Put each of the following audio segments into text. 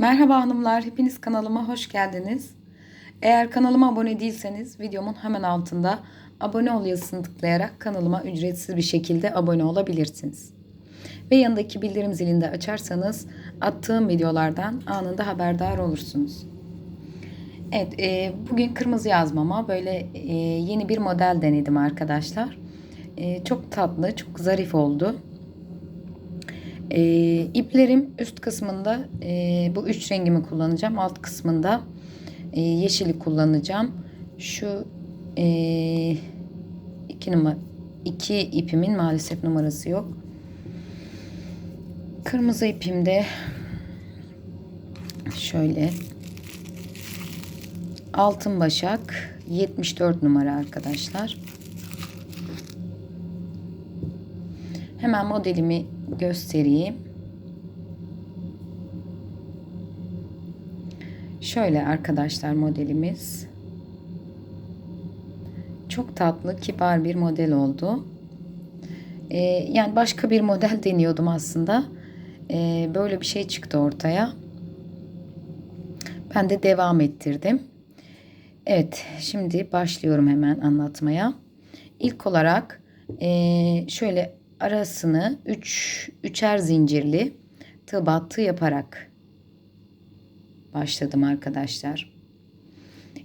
Merhaba hanımlar, hepiniz kanalıma hoş geldiniz. Eğer kanalıma abone değilseniz videomun hemen altında abone ol yazısını tıklayarak kanalıma ücretsiz bir şekilde abone olabilirsiniz. Ve yanındaki bildirim zilini de açarsanız attığım videolardan anında haberdar olursunuz. Evet, e, bugün kırmızı yazmama böyle e, yeni bir model denedim arkadaşlar. E, çok tatlı, çok zarif oldu. E, iplerim üst kısmında e, bu üç rengimi kullanacağım. Alt kısmında e, yeşili kullanacağım. Şu e, iki numara iki ipimin maalesef numarası yok. Kırmızı ipimde şöyle altın başak 74 numara arkadaşlar. Hemen modelimi göstereyim. Şöyle arkadaşlar modelimiz. Çok tatlı, kibar bir model oldu. Ee, yani başka bir model deniyordum aslında. Ee, böyle bir şey çıktı ortaya. Ben de devam ettirdim. Evet, şimdi başlıyorum hemen anlatmaya. İlk olarak e, şöyle arasını 3 üç, üçer zincirli tığ battı yaparak başladım arkadaşlar.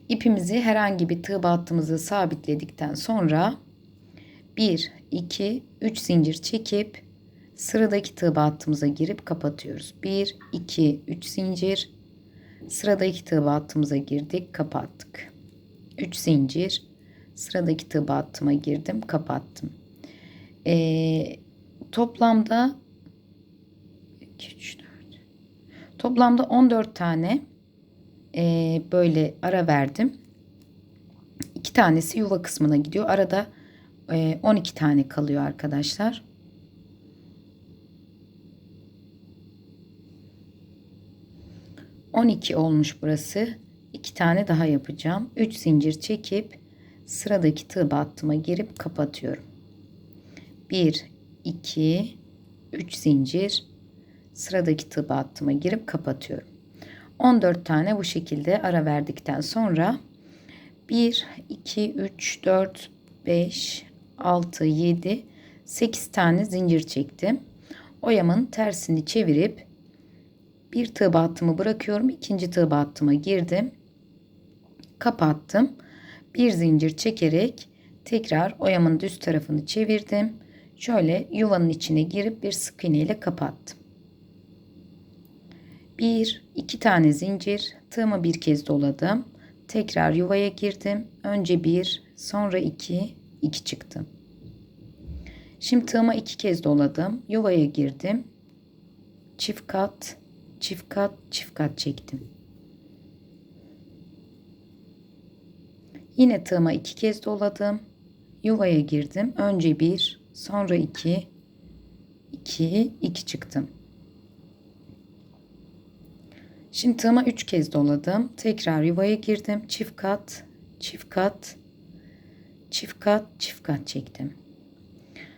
İpimizi herhangi bir tığ battığımızı sabitledikten sonra 1 2 3 zincir çekip sıradaki tığ battığımıza girip kapatıyoruz. 1 2 3 zincir sıradaki tığ battığımıza girdik, kapattık. 3 zincir sıradaki tığ battıma girdim, kapattım. Ee, toplamda 2, 3, 4. Toplamda 14 tane e, böyle ara verdim. 2 tanesi yuva kısmına gidiyor. Arada e, 12 tane kalıyor arkadaşlar. On iki olmuş burası. İki tane daha yapacağım. Üç zincir çekip sıradaki tığ battıma girip kapatıyorum. 1 2 3 zincir sıradaki tığ battıma girip kapatıyorum. 14 tane bu şekilde ara verdikten sonra 1 2 3 4 5 6 7 8 tane zincir çektim. Oyamın tersini çevirip bir tığ battımı bırakıyorum. ikinci tığ battıma girdim. Kapattım. Bir zincir çekerek tekrar oyamın düz tarafını çevirdim şöyle yuvanın içine girip bir sık iğne ile kapattım. Bir, iki tane zincir, tığımı bir kez doladım. Tekrar yuvaya girdim. Önce bir, sonra iki, iki çıktım. Şimdi tığıma iki kez doladım. Yuvaya girdim. Çift kat, çift kat, çift kat çektim. Yine tığıma iki kez doladım. Yuvaya girdim. Önce bir, Sonra 2 2 2 çıktım. Şimdi tığıma 3 kez doladım. Tekrar yuvaya girdim. Çift kat, çift kat, çift kat, çift kat çektim.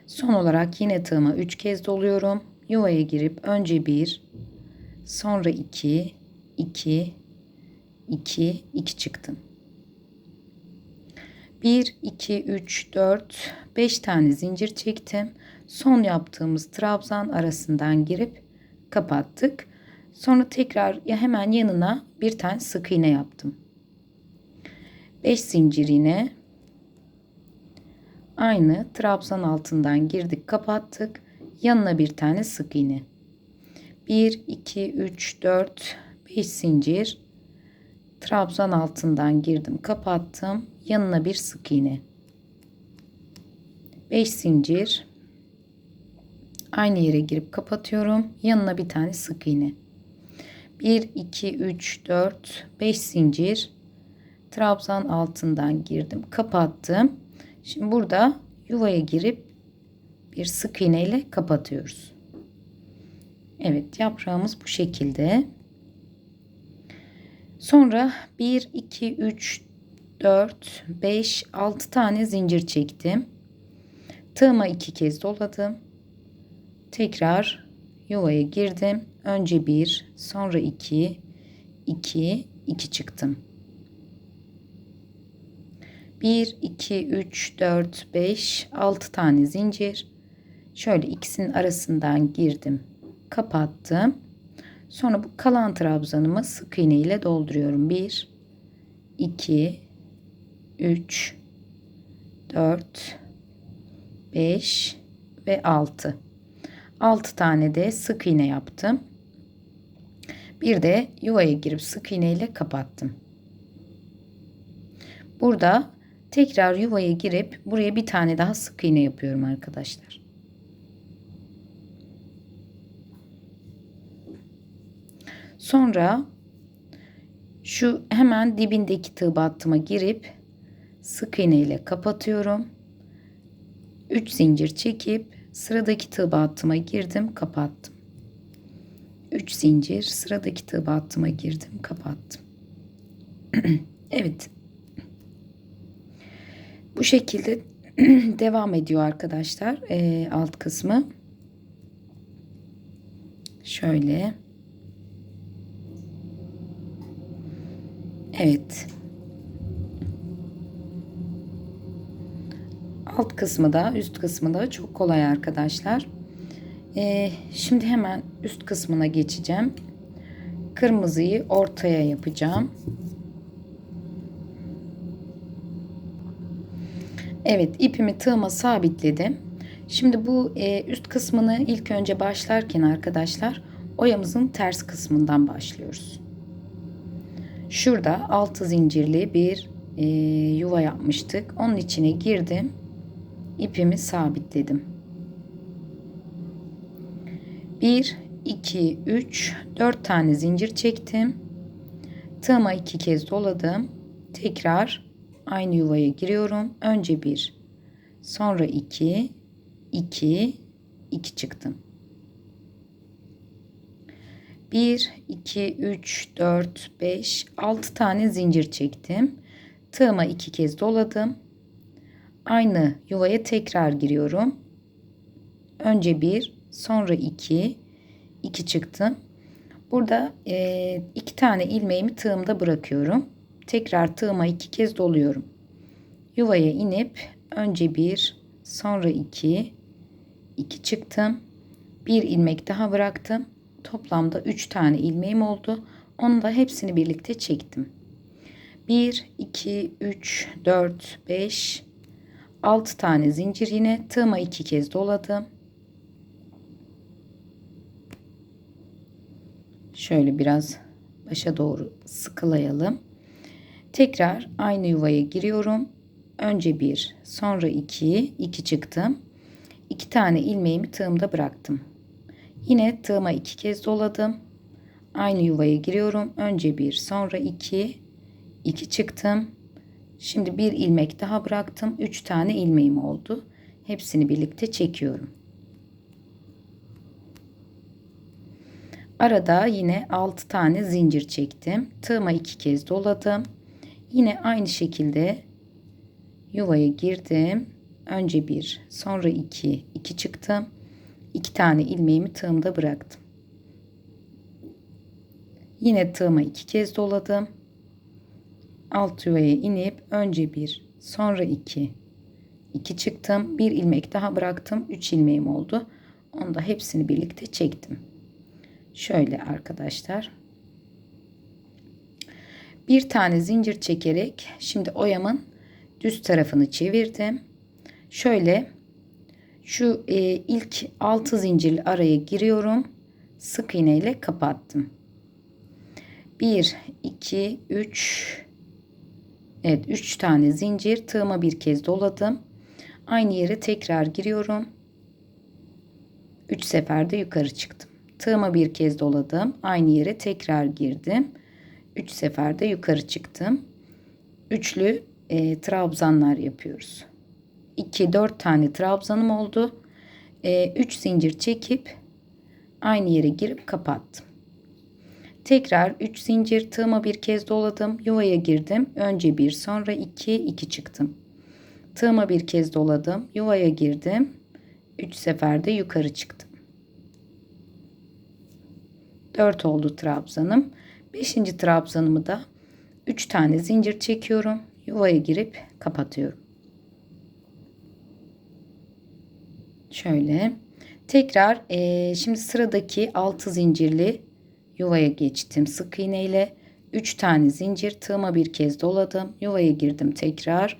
Son olarak yine tığıma 3 kez doluyorum. Yuvaya girip önce 1, sonra 2, 2, 2, 2 çıktım. 1, 2, 3, 4, 5 tane zincir çektim. Son yaptığımız trabzan arasından girip kapattık. Sonra tekrar ya hemen yanına bir tane sık iğne yaptım. 5 zincir yine aynı trabzan altından girdik kapattık. Yanına bir tane sık iğne. 1 2 3 4 5 zincir trabzan altından girdim kapattım. Yanına bir sık iğne. 5 zincir. Aynı yere girip kapatıyorum. Yanına bir tane sık iğne. 1 2 3 4 5 zincir. Trabzan altından girdim kapattım. Şimdi burada yuvaya girip bir sık iğne ile kapatıyoruz. Evet yaprağımız bu şekilde sonra 1 2 3 4, 5, 6 tane zincir çektim. Tığıma iki kez doladım. Tekrar yuvaya girdim. Önce bir, sonra iki, 2 2 çıktım. 1 2 3 4 5 6 tane zincir. Şöyle ikisinin arasından girdim. Kapattım. Sonra bu kalan trabzanımı sık iğne ile dolduruyorum. 1 2 3 4 5 ve 6. 6 tane de sık iğne yaptım. Bir de yuvaya girip sık iğne ile kapattım. Burada tekrar yuvaya girip buraya bir tane daha sık iğne yapıyorum arkadaşlar. Sonra şu hemen dibindeki tığ battıma girip sık iğne ile kapatıyorum. 3 zincir çekip sıradaki tığ battıma girdim, kapattım. 3 zincir sıradaki tığ battıma girdim, kapattım. evet. Bu şekilde devam ediyor arkadaşlar. Ee, alt kısmı. Şöyle. Evet. Alt kısmı da üst kısmı da çok kolay arkadaşlar. Ee, şimdi hemen üst kısmına geçeceğim. Kırmızıyı ortaya yapacağım. Evet ipimi tığıma sabitledim. Şimdi bu e, üst kısmını ilk önce başlarken arkadaşlar oyamızın ters kısmından başlıyoruz. Şurada altı zincirli bir e, yuva yapmıştık. Onun içine girdim. ipimi sabitledim. 1, 2, 3, 4 tane zincir çektim. Tığıma iki kez doladım. Tekrar aynı yuvaya giriyorum. Önce 1, sonra 2, 2, 2 çıktım. 1, 2, 3, 4, 5, 6 tane zincir çektim. Tığıma iki kez doladım. Aynı yuvaya tekrar giriyorum. Önce 1, sonra 2, 2 çıktım. Burada e, iki tane ilmeğimi tığımda bırakıyorum. Tekrar tığıma iki kez doluyorum. Yuvaya inip önce 1, sonra 2, 2 çıktım. Bir ilmek daha bıraktım. Toplamda 3 tane ilmeğim oldu. Onu da hepsini birlikte çektim. 1, 2, 3, 4, 5, 6 tane zincir yine tığıma 2 kez doladım. Şöyle biraz başa doğru sıkılayalım. Tekrar aynı yuvaya giriyorum. Önce 1, sonra 2, 2 çıktım. 2 tane ilmeğimi tığımda bıraktım. Yine tığıma 2 kez doladım. Aynı yuvaya giriyorum. Önce 1, sonra 2, 2 çıktım. Şimdi bir ilmek daha bıraktım. 3 tane ilmeğim oldu. Hepsini birlikte çekiyorum. Arada yine 6 tane zincir çektim. Tığıma 2 kez doladım. Yine aynı şekilde yuvaya girdim. Önce 1, sonra 2, 2 çıktım. 2 tane ilmeğimi tığımda bıraktım. Yine tığıma 2 kez doladım. Alt yuvaya inip önce 1, sonra 2, 2 çıktım. Bir ilmek daha bıraktım. 3 ilmeğim oldu. Onu da hepsini birlikte çektim. Şöyle arkadaşlar. Bir tane zincir çekerek şimdi oyamın düz tarafını çevirdim. Şöyle şu e, ilk 6 zincirli araya giriyorum. Sık iğne ile kapattım. 1 2 3 Evet 3 tane zincir tığıma bir kez doladım. Aynı yere tekrar giriyorum. 3 seferde yukarı çıktım. Tığıma bir kez doladım. Aynı yere tekrar girdim. 3 seferde yukarı çıktım. Üçlü e, trabzanlar yapıyoruz. 2 4 tane trabzanım oldu. 3 e, zincir çekip aynı yere girip kapattım. Tekrar 3 zincir tığıma bir kez doladım. Yuvaya girdim. Önce 1 sonra 2 2 çıktım. Tığıma bir kez doladım. Yuvaya girdim. 3 seferde yukarı çıktım. 4 oldu trabzanım. Beşinci trabzanımı da 3 tane zincir çekiyorum. Yuvaya girip kapatıyorum. Şöyle. Tekrar e, şimdi sıradaki 6 zincirli yuvaya geçtim. Sık iğne ile 3 tane zincir tığıma bir kez doladım. Yuvaya girdim tekrar.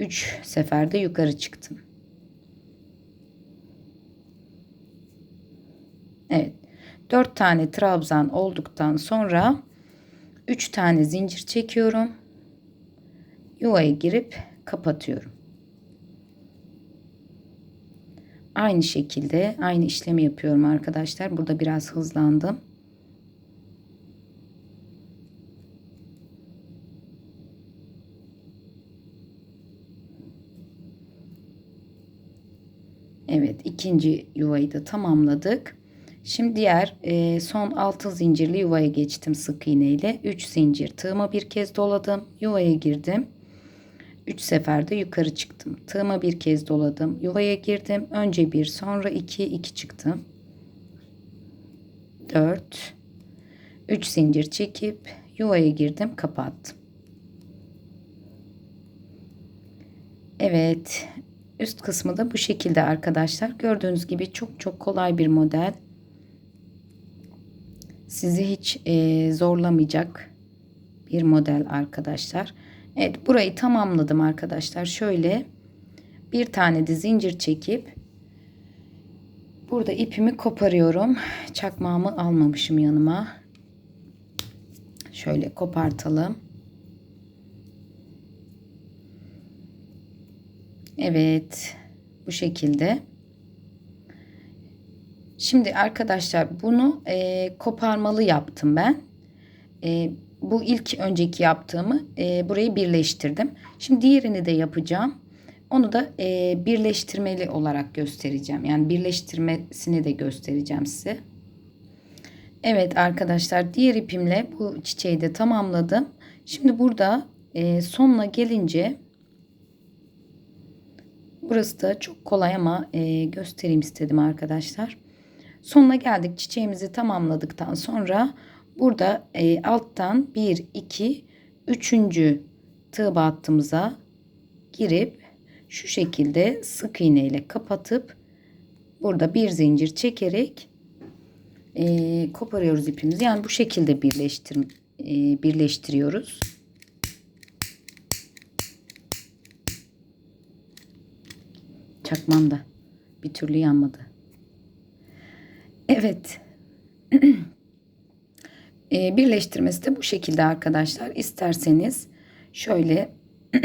3 seferde yukarı çıktım. Evet. 4 tane trabzan olduktan sonra 3 tane zincir çekiyorum. Yuvaya girip kapatıyorum. Aynı şekilde aynı işlemi yapıyorum arkadaşlar. Burada biraz hızlandım. Evet ikinci yuvayı da tamamladık. Şimdi diğer e, son 6 zincirli yuvaya geçtim sık iğne ile. 3 zincir tığıma bir kez doladım. Yuvaya girdim. 3 seferde yukarı çıktım. Tığıma bir kez doladım. Yuvaya girdim. Önce 1 sonra 2 2 çıktım. 4 3 zincir çekip yuvaya girdim, kapattım. Evet, üst kısmı da bu şekilde arkadaşlar. Gördüğünüz gibi çok çok kolay bir model sizi hiç e, zorlamayacak bir model arkadaşlar. Evet burayı tamamladım arkadaşlar. Şöyle bir tane de zincir çekip burada ipimi koparıyorum. Çakmağımı almamışım yanıma. Şöyle kopartalım. Evet bu şekilde. Şimdi arkadaşlar bunu e, koparmalı yaptım ben. E, bu ilk önceki yaptığımı e, burayı birleştirdim. Şimdi diğerini de yapacağım. Onu da e, birleştirmeli olarak göstereceğim. Yani birleştirmesini de göstereceğim size. Evet arkadaşlar diğer ipimle bu çiçeği de tamamladım. Şimdi burada e, sonuna gelince burası da çok kolay ama e, göstereyim istedim arkadaşlar. Sonuna geldik. Çiçeğimizi tamamladıktan sonra burada e, alttan 1, 2, 3. tığ battığımıza girip şu şekilde sık iğne ile kapatıp burada bir zincir çekerek e, koparıyoruz ipimizi. Yani bu şekilde birleştir, e, birleştiriyoruz. Çakmam da bir türlü yanmadı. Evet. e, birleştirmesi de bu şekilde arkadaşlar. İsterseniz şöyle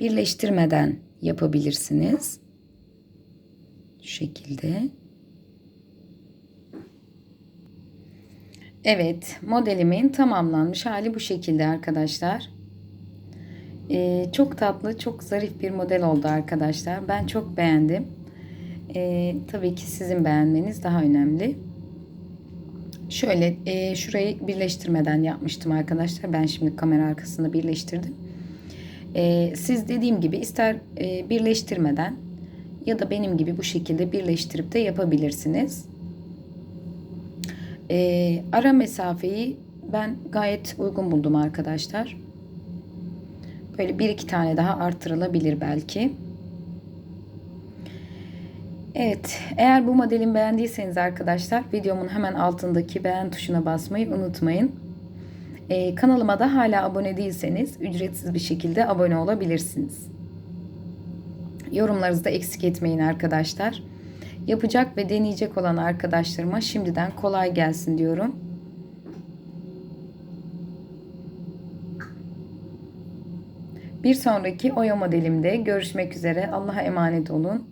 birleştirmeden yapabilirsiniz. Şu şekilde. Evet modelimin tamamlanmış hali bu şekilde arkadaşlar. Ee, çok tatlı çok zarif bir model oldu arkadaşlar. Ben çok beğendim. E, tabii ki sizin beğenmeniz daha önemli. Şöyle e, şurayı birleştirmeden yapmıştım arkadaşlar. Ben şimdi kamera arkasında birleştirdim. E, siz dediğim gibi ister e, birleştirmeden ya da benim gibi bu şekilde birleştirip de yapabilirsiniz. E, ara mesafeyi ben gayet uygun buldum arkadaşlar. Böyle bir iki tane daha artırılabilir belki. Evet, eğer bu modelin beğendiyseniz arkadaşlar videomun hemen altındaki beğen tuşuna basmayı unutmayın. Ee, kanalıma da hala abone değilseniz ücretsiz bir şekilde abone olabilirsiniz. Yorumlarınızı da eksik etmeyin arkadaşlar. Yapacak ve deneyecek olan arkadaşlarıma şimdiden kolay gelsin diyorum. Bir sonraki oya modelimde görüşmek üzere. Allah'a emanet olun.